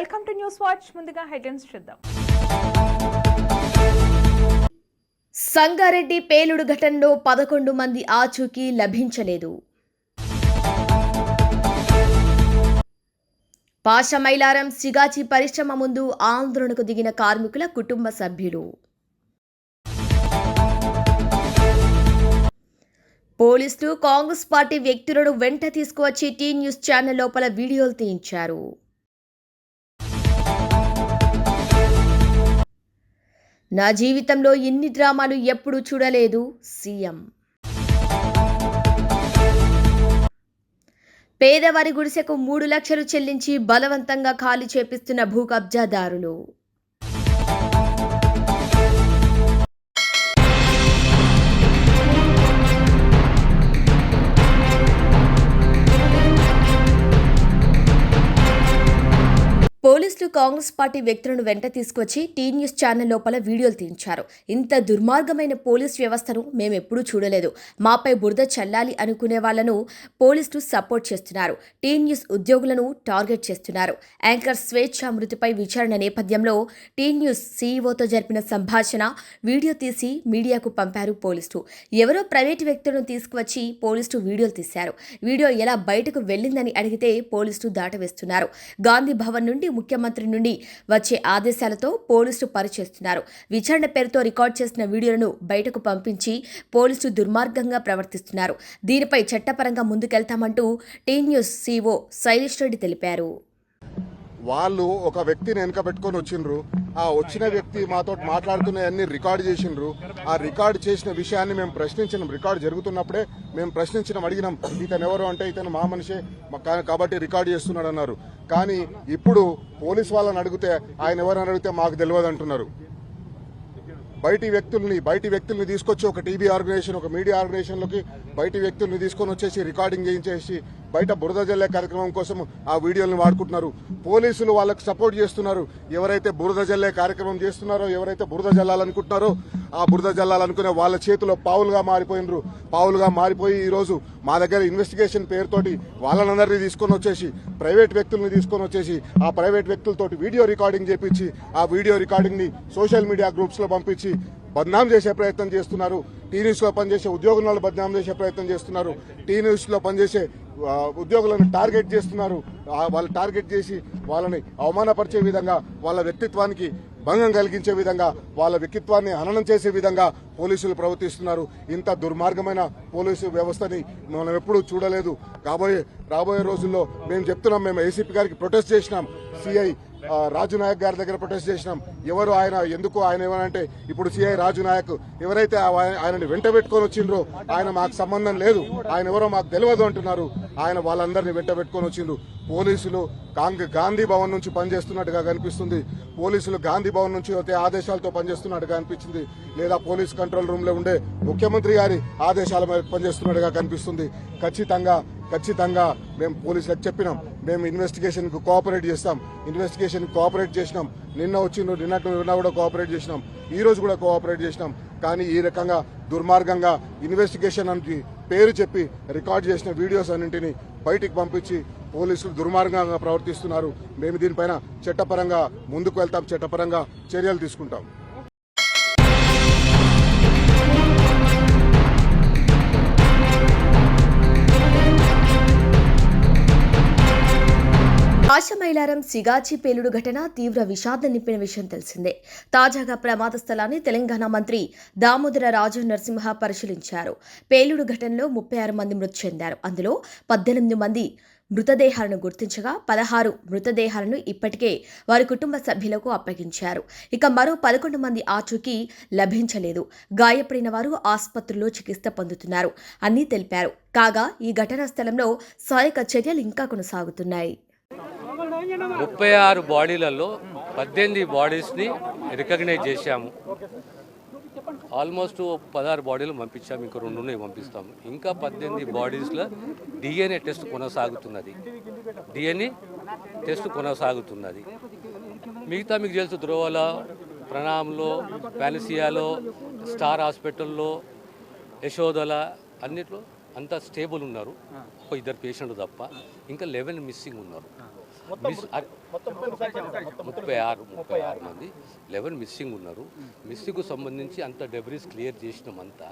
Welcome to news watch. ముందుగా headlines చూద్దాం. సంగారెడ్డి పేలుడు ఘటనలో పదకొండు మంది ఆచూకీ లభించలేదు. పాషమైలారం సిగాచి పరిశ్రమ ముందు ఆందోళనకు దిగిన కార్మికుల కుటుంబ సభ్యులు. పోలీసులు కాంగ్రెస్ పార్టీ వ్యక్తులను వెంట తీసుకువచ్చి టీ న్యూస్ ఛానల్ లోపల వీడియోలు తీయించారు. నా జీవితంలో ఇన్ని డ్రామాలు ఎప్పుడూ చూడలేదు సీఎం. పేదవారి గుడిసెకు మూడు లక్షలు చెల్లించి బలవంతంగా ఖాళీ చేపిస్తున్న భూ కబ్జాదారులు కాంగ్రెస్ పార్టీ వ్యక్తులను వెంట తీసుకొచ్చి టీ న్యూస్ ఛానల్ లోపల వీడియోలు తీయించారు. ఇంత దుర్మార్గమైన పోలీస్ వ్యవస్థను మేమెప్పుడూ చూడలేదు. మాపై బురద చల్లాలి అనుకునే వాళ్ళను పోలీసులు సపోర్ట్ చేస్తున్నారు. టీ న్యూస్ ఉద్యోగులను టార్గెట్ చేస్తున్నారు. యాంకర్ స్వేచ్ఛ మృతిపై విచారణ నేపథ్యంలో టీ న్యూస్ సీఈఓతో జరిపిన సంభాషణ వీడియో తీసి మీడియాకు పంపారు పోలీసులు. ఎవరో ప్రైవేటు వ్యక్తులను తీసుకువచ్చి పోలీసులు వీడియోలు తీశారు. వీడియో ఎలా బయటకు వెళ్ళిందని అడిగితే పోలీసులు దాటవేస్తున్నారు. గాంధీ భవన్ నుండి ముఖ్యమంత్రి నుండి వచ్చే ఆదేశాలతో పోలీసులు పరిచేస్తున్నారు. విచారణ పేరుతో రికార్డ్ చేసిన వీడియోలను బయటకు పంపించి పోలీసులు దుర్మార్గంగా ప్రవర్తిస్తున్నారు. దీనిపై చట్టపరంగా ముందుకెళ్తామంటూ T News CEO Shailesh Reddy తెలిపారు. వాళ్ళు ఒక వ్యక్తిని వెనక పెట్టుకొని వచ్చిండ్రు. ఆ వచ్చిన వ్యక్తి మాతో మాట్లాడుతున్నాయన్నీ రికార్డు చేసిండ్రు. ఆ రికార్డు చేసిన విషయాన్ని మేము ప్రశ్నించినాం. రికార్డు జరుగుతున్నప్పుడే మేము ప్రశ్నించడం అడిగినాం ఇతను ఎవరు? అంటే ఇతను మా మనిషే. మా- కాబట్టి రికార్డ్ చేస్తున్నాడు అన్నారు. కానీ ఇప్పుడు పోలీస్ వాళ్ళని అడిగితే ఆయన ఎవరని అడిగితే మాకు తెలియదు అంటున్నారు. బయటి వ్యక్తుల్ని బయటి వ్యక్తుల్ని తీసుకొచ్చి ఒక టీవీ ఆర్గనైజేషన్ ఒక మీడియా ఆర్గనైజేషన్లోకి బయటి వ్యక్తుల్ని తీసుకొని వచ్చేసి రికార్డింగ్ చేయించేసి బయట బురద జల్లే కార్యక్రమం కోసం ఆ వీడియోలను వాడుకుంటున్నారు. పోలీసులు వాళ్ళకు సపోర్ట్ చేస్తున్నారు. ఎవరైతే బురద జల్లే కార్యక్రమం చేస్తున్నారో ఎవరైతే బురద జల్లాలనుకుంటున్నారో ఆ బురద జల్లాలనుకునే వాళ్ళ చేతిలో పావులుగా మారిపోయినరు. పావులుగా మారిపోయి ఈరోజు మా దగ్గర ఇన్వెస్టిగేషన్ పేరుతోటి వాళ్ళనందరినీ తీసుకొని వచ్చేసి ప్రైవేట్ వ్యక్తుల్ని తీసుకొని వచ్చేసి ఆ ప్రైవేట్ వ్యక్తులతోటి వీడియో రికార్డింగ్ చేపించి ఆ వీడియో రికార్డింగ్ని సోషల్ మీడియా గ్రూప్స్లో పంపించి బద్నాం చేసే ప్రయత్నం చేస్తున్నారు. టీ న్యూస్లో పనిచేసే ఉద్యోగులను బద్నాం చేసే ప్రయత్నం చేస్తున్నారు. టీ న్యూస్లో పనిచేసే ఉద్యోగులను టార్గెట్ చేస్తున్నారు. వాళ్ళు టార్గెట్ చేసి వాళ్ళని అవమానపరిచే విధంగా వాళ్ళ వ్యక్తిత్వానికి భంగం కలిగించే విధంగా వాళ్ళ వ్యక్తిత్వాన్ని హననం చేసే విధంగా పోలీసులు ప్రవర్తిస్తున్నారు. ఇంత దుర్మార్గమైన పోలీసు వ్యవస్థని మనం ఎప్పుడూ చూడలేదు. కాబోయే రాబోయే రోజుల్లో మేము చెప్తున్నాం మేము ఏసీపీ గారికి ప్రొటెస్ట్ చేసినాం. సిఐ రాజు నాయక్ గారి దగ్గర ప్రొటెస్ట్ చేసినాం. ఎవరు ఆయన ఎందుకు ఆయన ఏమనంటే ఇప్పుడు సిఐ రాజు నాయక్ ఎవరైతే ఆయనని వెంట పెట్టుకొని వచ్చిండ్రో ఆయన మాకు సంబంధం లేదు. ఆయన ఎవరో మాకు తెలియదు అంటున్నారు. ఆయన వాళ్ళందరినీ వెంట పెట్టుకొని వచ్చిండ్రు. పోలీసులు గాంధీ భవన్ నుంచి పనిచేస్తున్నట్టుగా కనిపిస్తుంది. పోలీసులు గాంధీ భవన్ నుంచి వచ్చే ఆదేశాలతో పనిచేస్తున్నట్టుగా అనిపించింది. లేదా పోలీస్ కంట్రోల్ రూమ్లో ఉండే ముఖ్యమంత్రి గారి ఆదేశాల మేరకు పనిచేస్తున్నట్టుగా కనిపిస్తుంది. ఖచ్చితంగా ఖచ్చితంగా మేము పోలీసులకు చెప్పినాం. మేము ఇన్వెస్టిగేషన్కు కోఆపరేట్ చేస్తాం. ఇన్వెస్టిగేషన్ కోఆపరేట్ చేసినాం. నిన్న వచ్చిండ్రు నిన్నటి నిన్న కూడా కోఆపరేట్ చేసినాం. ఈ రోజు కూడా కోఆపరేట్ చేసినాం. కానీ ఈ రకంగా దుర్మార్గంగా ఇన్వెస్టిగేషన్ అని పేరు చెప్పి రికార్డ్ చేసిన వీడియోస్ అన్నింటినీ బయటికి పంపించి పోలీసులు దుర్మార్గంగా ప్రవర్తిస్తున్నారు. మేము దీనిపైన చట్టపరంగా ముందుకు వెళ్తాం చట్టపరంగా చర్యలు తీసుకుంటాం. ఆశమైలారం సిగాచి పేలుడు ఘటన తీవ్ర విషాదం నింపిన విషయం తెలిసిందే. తాజాగా ప్రమాద స్థలాన్ని తెలంగాణ మంత్రి దామోదర రాజు నరసింహ పరిశీలించారు. పేలుడు ఘటనలో ముప్పై ఆరు మంది మృతి చెందారు. అందులో పద్దెనిమిది మంది మృతదేహాలను గుర్తించగా పదహారు మృతదేహాలను ఇప్పటికే వారి కుటుంబ సభ్యులకు అప్పగించారు. ఇక మరో పదకొండు మంది ఆచూకీ లభించలేదు. గాయపడిన వారు ఆసుపత్రిలో చికిత్స పొందుతున్నారు అని తెలిపారు. కాగా ఈ ఘటనా స్థలంలో సహాయక చర్యలు ఇంకా కొనసాగుతున్నాయి. ముప్పై ఆరు బాడీలలో పద్దెనిమిది బాడీస్ని రికగ్నైజ్ చేశాము. ఆల్మోస్ట్ పదహారు బాడీలు పంపించాము ఇంకా రెండు ఉన్నాయి పంపిస్తాము ఇంకా పద్దెనిమిది బాడీస్లో డిఎన్ఏ టెస్ట్ కొనసాగుతున్నది. డిఎన్ఏ టెస్ట్ కొనసాగుతున్నది. మిగతా మీకు తెలుసు ధ్రువలో ప్రణామ్లో పాలసియాలో స్టార్ హాస్పిటల్లో యశోదల అన్నిట్లో అంతా స్టేబుల్ ఉన్నారు. ఒక ఇద్దరు పేషెంట్ తప్ప ఇంకా లెవెన్ మిస్సింగ్ ఉన్నారు. ముప్పై ఆరు ముప్పై ఆరు మంది. లెవెన్ మిస్సింగ్ ఉన్నారు. మిస్సింగ్కు సంబంధించి అంత డెబ్రీస్ క్లియర్ చేసినాం అంతా.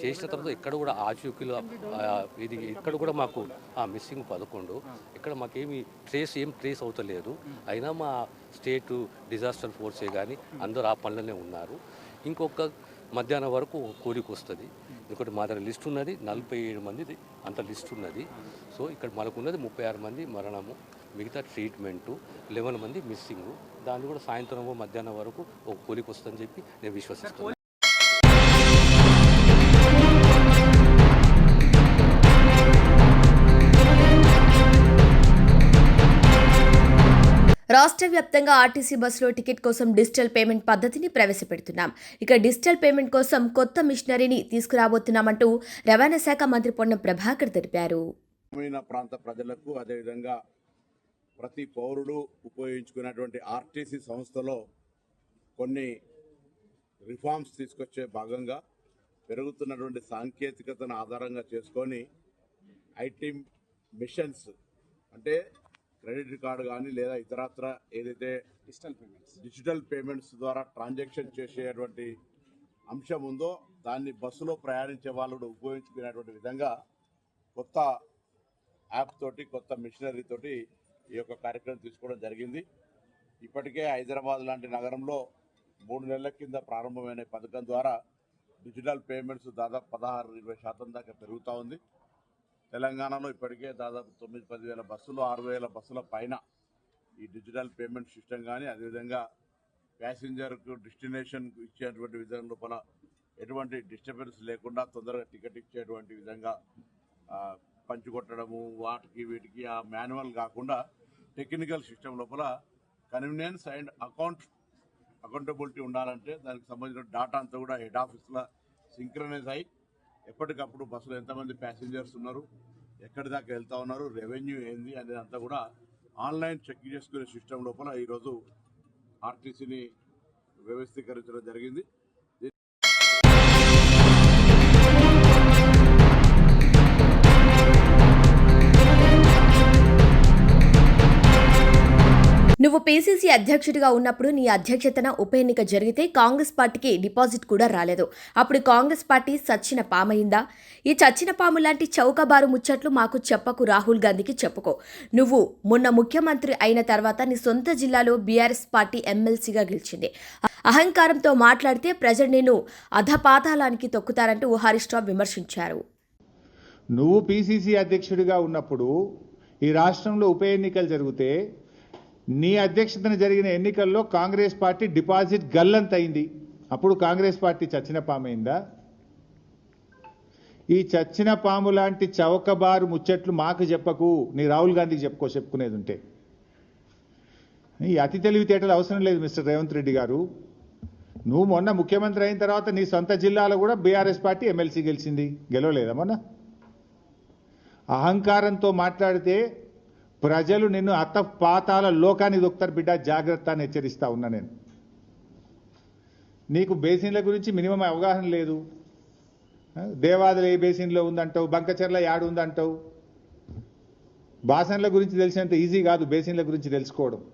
చేసిన తర్వాత ఇక్కడ కూడా ఆచూకీలు ఆ, ఇది ఇక్కడ కూడా మాకు ఆ మిస్సింగ్ పదకొండు. ఇక్కడ మాకేమి ట్రేస్ ఏం ట్రేస్ అవుతలేదు. అయినా మా స్టేట్ డిజాస్టర్ ఫోర్సే కానీ అందరూ ఆ పనులనే ఉన్నారు. ఇంకొక మధ్యాహ్నం వరకు ఒక కోరిక వస్తుంది. ఇంకోటి మా దగ్గర లిస్ట్ ఉన్నది. నలభై ఏడు మంది అంత లిస్ట్ ఉన్నది. సో ఇక్కడ మనకు ఉన్నది ముప్పై ఆరు మంది మరణము. మిగతా ట్రీట్మెంటు లెవెన్ మంది మిస్సింగ్. దాన్ని కూడా సాయంత్రం మధ్యాహ్నం వరకు ఒక కోరిక వస్తుందని చెప్పి నేను విశ్వసిస్తున్నాను రాష్ట్ర వ్యాప్తంగా ఆర్టీసీ బస్సులో టికెట్ కోసం డిజిటల్ పేమెంట్ పద్ధతిని ప్రవేశపెడుతున్నాం. ఇక డిజిటల్ పేమెంట్ కోసం కొత్త మిషనరీని తీసుకురాబోతున్నామంటూ రవాణా శాఖ మంత్రి పొన్నం ప్రభాకర్ తెలిపారు. గ్రామీణ ప్రాంత ప్రజలకు అదేవిధంగా ప్రతి పౌరుడు ఉపయోగించుకున్నటువంటి ఆర్టీసీ సంస్థలో కొన్ని రిఫార్మ్స్ తీసుకొచ్చే భాగంగా పెరుగుతున్నటువంటి సాంకేతికతను ఆధారంగా చేసుకొని ఐటీ మిషన్స్ అంటే క్రెడిట్ కార్డు కానీ లేదా ఇతరత్ర ఏదైతే డిజిటల్ పేమెంట్స్ డిజిటల్ పేమెంట్స్ ద్వారా ట్రాన్సాక్షన్ చేసేటువంటి అంశం ఉందో దాన్ని బస్సులో ప్రయాణించే వాళ్ళు ఉపయోగించుకునేటువంటి విధంగా కొత్త యాప్ తోటి కొత్త మిషనరీ తోటి ఈ యొక్క కార్యక్రమం తీసుకోవడం జరిగింది. ఇప్పటికే హైదరాబాద్ లాంటి నగరంలో మూడు నెలల కింద ప్రారంభమైన పథకం ద్వారా డిజిటల్ పేమెంట్స్ దాదాపు పదహారు ఇరవై శాతం దాకా పెరుగుతూ ఉంది. తెలంగాణలో ఇప్పటికే దాదాపు తొమ్మిది పదివేల బస్సులు ఆరు వేల బస్సుల పైన ఈ డిజిటల్ పేమెంట్ సిస్టమ్ కానీ అదేవిధంగా ప్యాసింజర్కు డెస్టినేషన్కు ఇచ్చేటువంటి విధానం లోపల ఎటువంటి డిస్టర్బెన్స్ లేకుండా తొందరగా టికెట్ ఇచ్చేటువంటి విధంగా పంచుకొట్టడము వాటికి వీటికి ఆ మాన్యువల్ కాకుండా టెక్నికల్ సిస్టమ్ లోపల కన్వీనియన్స్ అండ్ అకౌంట్ అకౌంటబిలిటీ ఉండాలంటే దానికి సంబంధించిన డాటా అంతా కూడా హెడ్ ఆఫీస్లో సింక్రనైజ్ అయ్యి ఎప్పటికప్పుడు బస్సులో ఎంతమంది ప్యాసింజర్స్ ఉన్నారు ఎక్కడి దాకా వెళ్తా ఉన్నారు రెవెన్యూ ఏంది అనేది అంతా కూడా ఆన్లైన్ చెక్ చేసుకునే సిస్టమ్ లోపల ఈరోజు ఆర్టీసీని వ్యవస్థీకరించడం జరిగింది. నువ్వు పీసీసీ అధ్యక్షుడిగా ఉన్నప్పుడు నీ అధ్యక్షతన ఉప ఎన్నిక జరిగితే కాంగ్రెస్ పార్టీకి డిపాజిట్ కూడా రాలేదు. అప్పుడు కాంగ్రెస్ పార్టీ చచ్చిన పామయిందా ఈ చచ్చిన పాము లాంటి చౌకబారు ముచ్చట్లు మాకు చెప్పకు రాహుల్ గాంధీకి చెప్పుకో. నువ్వు మొన్న ముఖ్యమంత్రి అయిన తర్వాత నీ సొంత జిల్లాలో బీఆర్ఎస్ పార్టీ ఎమ్మెల్సీగా గెలిచింది. అహంకారంతో మాట్లాడితే ప్రజలు నేను అధపాతాళానికి తొక్కుతారంటూ హరీష్ విమర్శించారు. నువ్వు పీసీసీ అధ్యక్షుడిగా ఉన్నప్పుడు ఈ రాష్ట్రంలో ఉప ఎన్నికలు జరిగితే నీ అధ్యక్షతన జరిగిన ఎన్నికల్లో కాంగ్రెస్ పార్టీ డిపాజిట్ గల్లంతయింది. అప్పుడు కాంగ్రెస్ పార్టీ చచ్చిన పామైందా? ఈ చచ్చిన పాము లాంటి చౌకబారు ముచ్చట్లు మాకు చెప్పకు. నీ రాహుల్ గాంధీకి చెప్పుకో చెప్పుకునేది ఉంటే ఈ అతి తెలివితేటలు అవసరం లేదు మిస్టర్ రేవంత్ రెడ్డి గారు. నువ్వు మొన్న ముఖ్యమంత్రి అయిన తర్వాత నీ సొంత జిల్లాలో కూడా బీఆర్ఎస్ పార్టీ ఎమ్మెల్సీ గెలిచింది. గెలవలేదా మొన్న? అహంకారంతో మాట్లాడితే ప్రజలు నిన్ను అత్త పాతాల లోకానికి దొక్కుతారు బిడ్డ జాగ్రత్త అని హెచ్చరిస్తా ఉన్నా నేను. నీకు బేసిన్ల గురించి మినిమం అవగాహన లేదు. దేవాదులు ఏ బేసిన్లో ఉందంటావు? బంకచెర్ల యాడు ఉందంటావు? బాసన్ల గురించి తెలిసినంత ఈజీ కాదు బేసిన్ల గురించి తెలుసుకోవడం.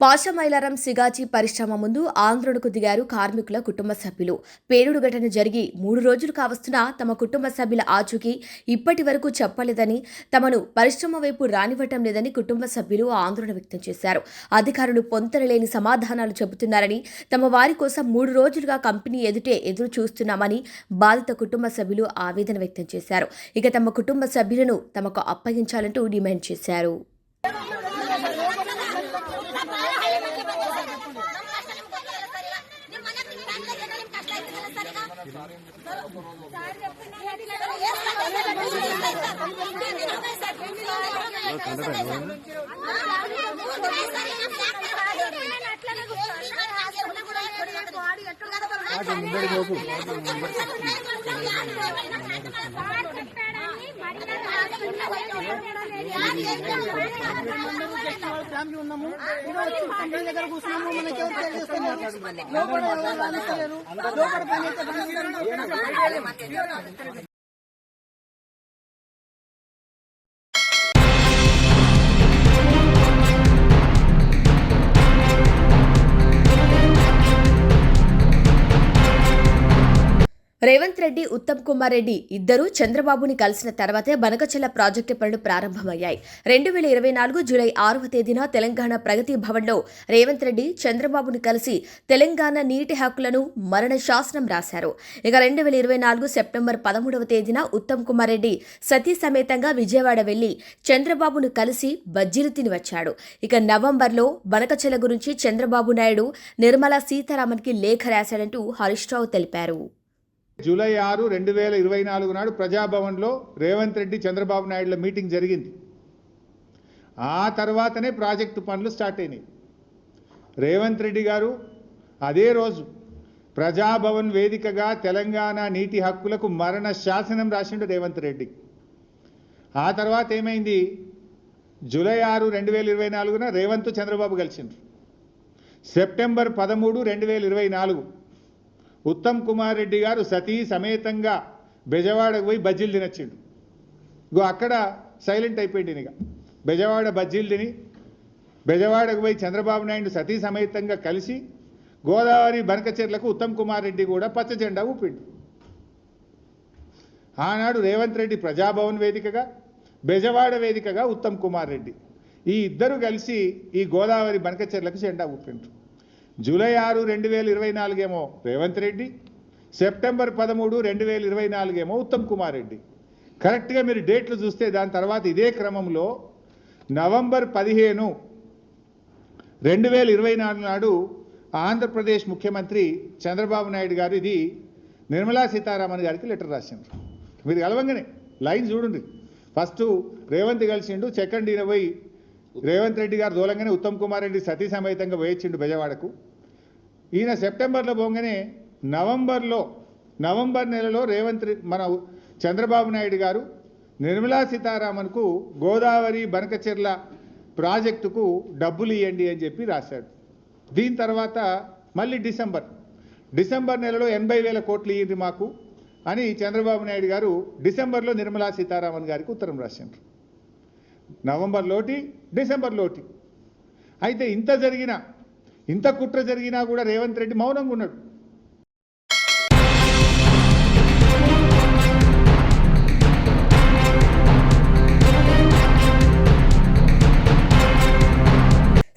పాషమైలారం సిగాచి పరిశ్రమ ముందు ఆందోళనకు దిగారు కార్మికుల కుటుంబ సభ్యులు. పేలుడు ఘటన జరిగి మూడు రోజులు కావస్తున్నా తమ కుటుంబ సభ్యుల ఆచూకీ ఇప్పటి వరకు చెప్పలేదని తమను పరిశ్రమ వైపు రానివ్వటం లేదని కుటుంబ సభ్యులు ఆందోళన వ్యక్తం చేశారు. అధికారులు పొంతనలేని సమాధానాలు చెబుతున్నారని తమ వారి కోసం మూడు రోజులుగా కంపెనీ ఎదుటే ఎదురు చూస్తున్నామని బాధిత కుటుంబ సభ్యులు ఆవేదన వ్యక్తం చేశారు. ఇక తమ కుటుంబ సభ్యులను తమకు అప్పగించాలంటూ డిమాండ్ చేశారు. ఫ్యామిలీ ఉన్నాము ఈరోజు కంపెనీ దగ్గర కూర్చున్నాము మనకి ఎవరు తెలియజేస్తున్నారు లోపల ఎవరు రాణిస్తలేరు లోపల పని అయితే రేవంత్ రెడ్డి ఉత్తమ్ కుమార్ రెడ్డి ఇద్దరూ చంద్రబాబుని కలిసిన తర్వాతే బనకచెల్ల ప్రాజెక్టు పనులు ప్రారంభమయ్యాయి. రెండు వేల ఇరవై నాలుగు జూలై ఆరవ తేదీన తెలంగాణ ప్రగతి భవన్లో రేవంత్ రెడ్డి చంద్రబాబును కలిసి తెలంగాణ నీటి హక్కులను మరణ శాసనం రాశారు. ఇక రెండు వేల ఇరవై నాలుగు సెప్టెంబర్ పదమూడవ తేదీన ఉత్తమ్ కుమార్ రెడ్డి సతీ సమేతంగా విజయవాడ వెళ్ళి చంద్రబాబును కలిసి బజ్జీలు తిని వచ్చాడు. ఇక నవంబర్లో బనకచెల గురించి చంద్రబాబు నాయుడు నిర్మలా సీతారామన్కి లేఖ రాశాడంటూ హరీష్ రావు తెలిపారు. జూలై ఆరు రెండు వేల ఇరవై నాలుగు నాడు ప్రజాభవన్లో రేవంత్ రెడ్డి చంద్రబాబు నాయుడుల మీటింగ్ జరిగింది. ఆ తర్వాతనే ప్రాజెక్టు పనులు స్టార్ట్ అయినాయి. రేవంత్ రెడ్డి గారు అదే రోజు ప్రజాభవన్ వేదికగా తెలంగాణ నీటి హక్కులకు మరణ శాసనం రాసిండు రేవంత్ రెడ్డి. ఆ తర్వాత ఏమైంది? జూలై ఆరు రెండు వేల ఇరవై నాలుగున రేవంత్ చంద్రబాబు కలిసిండ్రు. సెప్టెంబర్ పదమూడు రెండు వేల ఇరవై నాలుగు. ఉత్తమ్ కుమార్ రెడ్డి గారు సతీ సమేతంగా బెజవాడకు పోయి బజ్జీలు తినొచ్చిండు. గో అక్కడ సైలెంట్ అయిపోయింది ఇక. బెజవాడ బజ్జీలు తిని బెజవాడకు పోయి చంద్రబాబు నాయుడు సతీ సమేతంగా కలిసి గోదావరి బనకచెర్లకు ఉత్తమ్ కుమార్ రెడ్డి కూడా పచ్చ జెండా ఊపిండు. ఆనాడు రేవంత్ రెడ్డి ప్రజాభవన్ వేదికగా బెజవాడ వేదికగా ఉత్తమ్ కుమార్ రెడ్డి. ఈ ఇద్దరు కలిసి ఈ గోదావరి బనకచెర్లకు జెండా ఊపిండ్రు. జూలై ఆరు రెండు వేల ఇరవై నాలుగేమో రేవంత్ రెడ్డి సెప్టెంబర్ పదమూడు రెండు వేల ఇరవై నాలుగేమో ఉత్తమ్ కుమార్ రెడ్డి. కరెక్ట్గా మీరు డేట్లు చూస్తే దాని తర్వాత ఇదే క్రమంలో నవంబర్ పదిహేను రెండు వేల ఇరవై నాలుగు నాడు ఆంధ్రప్రదేశ్ ముఖ్యమంత్రి చంద్రబాబు నాయుడు గారు ఇది నిర్మలా సీతారామన్ గారికి లెటర్ రాసిండ్రు. మీరు కలవంగానే లైన్ చూడండి. ఫస్ట్ రేవంత్ కలిసిండు సెకండ్ ఈయన పోయి రేవంత్ రెడ్డి గారు దూలంగానే ఉత్తమ్ కుమార్ రెడ్డి సతీ సమేతంగా వేయించిండు బెజవాడకు. ఈయన సెప్టెంబర్లో పోగానే నవంబర్లో నవంబర్ నెలలో రేవంత్ మన చంద్రబాబు నాయుడు గారు నిర్మలా సీతారామన్కు గోదావరి బనకచెర్ల ప్రాజెక్టుకు డబ్బులు ఇవ్వండి అని చెప్పి రాశాడు. దీని తర్వాత మళ్ళీ డిసెంబర్ డిసెంబర్ నెలలో ఎనభై వేల కోట్లు ఇవ్వండి మాకు అని చంద్రబాబు నాయుడు గారు డిసెంబర్లో నిర్మలా సీతారామన్ గారికి ఉత్తరం రాశారు. నవంబర్లోటి డిసెంబర్లోటి అయితే ఇంత జరిగినా ఇంత కుట్ర జరిగినా కూడా రేవంత్ రెడ్డి మౌనంగా ఉన్నాడు.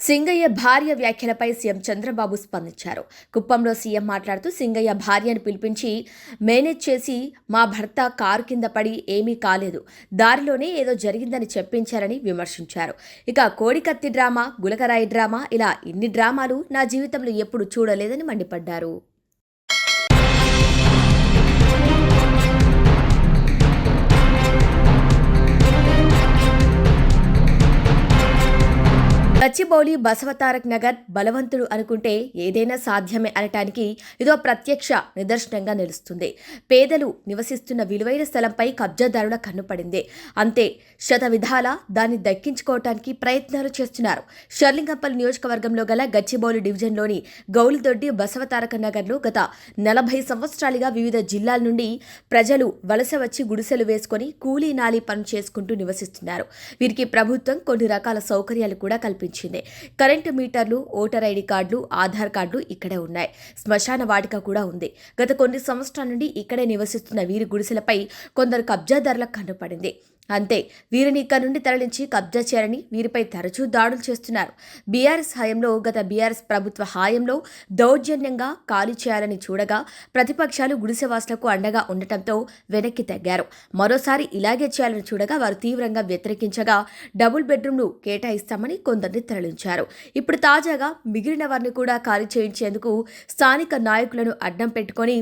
సింగయ్య భార్య వ్యాఖ్యలపై సీఎం చంద్రబాబు స్పందించారు. కుప్పంలో సీఎం మాట్లాడుతూ సింగయ్య భార్యను పిలిపించి మేనేజ్ చేసి మా భర్త కారు కింద పడి ఏమీ కాలేదు. దారిలోనే ఏదో జరిగిందని చెప్పించారని విమర్శించారు. ఇక కోడికత్తి డ్రామా గులకరాయి డ్రామా ఇలా ఇన్ని డ్రామాలు నా జీవితంలో ఎప్పుడు చూడలేదని మండిపడ్డారు. గచ్చిబౌలి బసవతారక్ నగర్ బలవంతుడు అనుకుంటే ఏదైనా సాధ్యమే అనటానికి ఇదో ప్రత్యక్ష నిదర్శనంగా నిలుస్తుంది. పేదలు నివసిస్తున్న విలువైన స్థలంపై కబ్జాదారుల కన్నుపడింది అంతే శత విధాల దాన్ని దక్కించుకోవటానికి ప్రయత్నాలు చేస్తున్నారు. షర్లింగంపల్ నియోజకవర్గంలో గల గచ్చిబౌలి డివిజన్లోని గౌలిదొడ్డి బసవతారక నగర్లో గత నలభై సంవత్సరాలుగా వివిధ జిల్లాల నుండి ప్రజలు వలస వచ్చి గుడిసెలు వేసుకొని కూలీ నాలి పని చేసుకుంటూ నివసిస్తున్నారు. వీరికి ప్రభుత్వం కొన్ని రకాల సౌకర్యాలు కూడా కల్పించింది. కరెంటు మీటర్లు ఓటర్ ఐడి కార్డులు ఆధార్ కార్డులు ఇక్కడే ఉన్నాయి. శ్మశాన వాటిక కూడా ఉంది. గత కొన్ని సంవత్సరాల నుండి ఇక్కడే నివసిస్తున్న వీరి గుడిసెలపై కొందరు కబ్జాదారులకు కనపడింది అంతే వీరిని ఇక్కడ నుండి తరలించి కబ్జా చేయాలని వీరిపై తరచూ దాడులు చేస్తున్నారు. బీఆర్ఎస్ హయాంలో గత బీఆర్ఎస్ ప్రభుత్వ హాయంలో దౌర్జన్యంగా ఖాళీ చేయాలని చూడగా ప్రతిపక్షాలు గుడిసెవాసులకు అండగా ఉండటంతో వెనక్కి తగ్గారు. మరోసారి ఇలాగే చేయాలని చూడగా వారు తీవ్రంగా వ్యతిరేకించగా డబుల్ బెడ్రూమ్లు కేటాయిస్తామని కొందరిని తరలించారు. ఇప్పుడు తాజాగా మిగిలిన వారిని కూడా ఖాళీ చేయించేందుకు స్థానిక నాయకులను అడ్డం పెట్టుకొని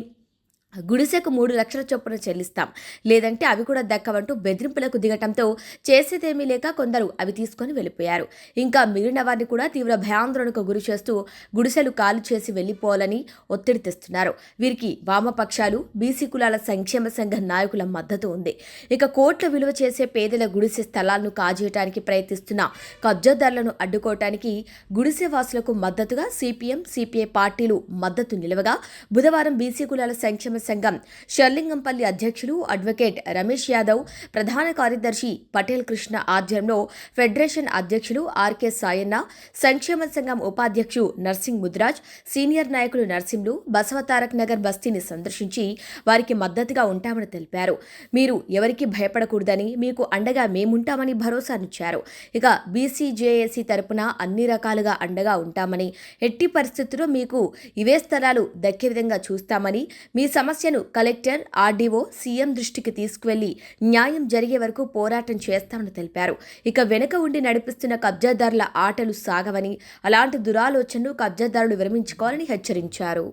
గుడిసెకు మూడు లక్షల చొప్పున చెల్లిస్తాం. లేదంటే అవి కూడా దక్కవంటూ బెదిరింపులకు దిగటంతో చేసేదేమీ లేక కొందరు అవి తీసుకొని వెళ్ళిపోయారు. ఇంకా మిగిలిన వారిని కూడా తీవ్ర భయాందోళనకు గురి చేస్తూ గుడిసెలు కాలు చేసి వెళ్ళిపోవాలని ఒత్తిడి తెస్తున్నారు. వీరికి వామపక్షాలు బీసీ కులాల సంక్షేమ సంఘ నాయకుల మద్దతు ఉంది. ఇక కోట్ల విలువ చేసే పేదల గుడిసె స్థలాలను కాజేయటానికి ప్రయత్నిస్తున్న కబ్జాదారులను అడ్డుకోవటానికి గుడిసె వాసులకు మద్దతుగా సిపిఎం సిపిఐ పార్టీలు మద్దతు నిలవగా బుధవారం బీసీ కులాల సంక్షేమ సంఘం షర్లింగంపల్లి అధ్యక్షులు అడ్వకేట్ రమేష్ యాదవ్ ప్రధాన కార్యదర్శి పటేల్ కృష్ణ ఆధ్వర్యంలో ఫెడరేషన్ అధ్యక్షులు ఆర్కే సాయన్న సంక్షేమ సంఘం ఉపాధ్యక్షుడు నర్సింగ్ ముద్రాజ్ సీనియర్ నాయకులు నర్సింహులు బసవతారక్ నగర్ బస్తీని సందర్శించి వారికి మద్దతుగా ఉంటామని తెలిపారు. మీరు ఎవరికి భయపడకూడదని మీకు అండగా మేముంటామని భరోసానిచ్చారు. ఇక బీసీజేఏసీ తరపున అన్ని రకాలుగా అండగా ఉంటామని ఎట్టి పరిస్థితుల్లో మీకు ఇవే స్థలాలు దక్కే విధంగా చూస్తామని మీ సమస్యను కలెక్టర్ ఆర్డీఓ సీఎం దృష్టికి తీసుకువెళ్ళి న్యాయం జరిగే వరకు పోరాటం చేస్తామని తెలిపారు. ఇక వెనుక ఉండి నడిపిస్తున్న కబ్జాదారుల ఆటలు సాగవని అలాంటి దురాలోచనను కబ్జాదారులు విరమించుకోవాలని హెచ్చరించారు.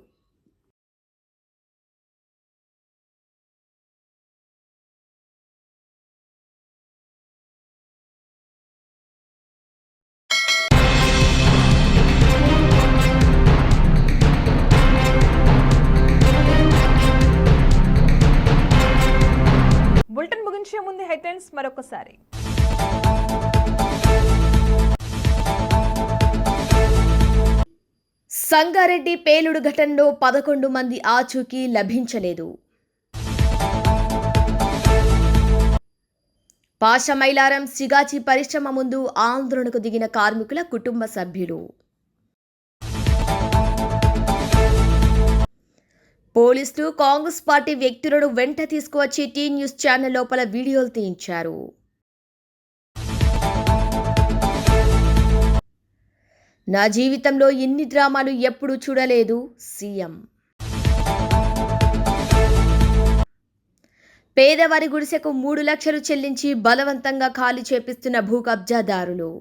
బులెటిన్ ముందు హెడ్లైన్స్ మరొకసారి. సంగారెడ్డి పేలుడు ఘటనలో పదకొండు మంది ఆచూకీ లభించలేదు. పాషమైలారం సిగాచి పరిశ్రమ ముందు ఆందోళనకు దిగిన కార్మికుల కుటుంబ సభ్యులు. పోలీసులు కాంగ్రెస్ పార్టీ వ్యక్తులను వెంట తీసుకువచ్చి టీ న్యూస్ ఛానల్ లోపల వీడియోలు తీయించారు. నా జీవితంలో ఇన్ని డ్రామాలు ఎప్పుడూ చూడలేదు సీఎం. పేదవారి గుడిసెకు మూడు లక్షలు చెల్లించి బలవంతంగా ఖాళీ చేపిస్తున్న భూ కబ్జాదారులు.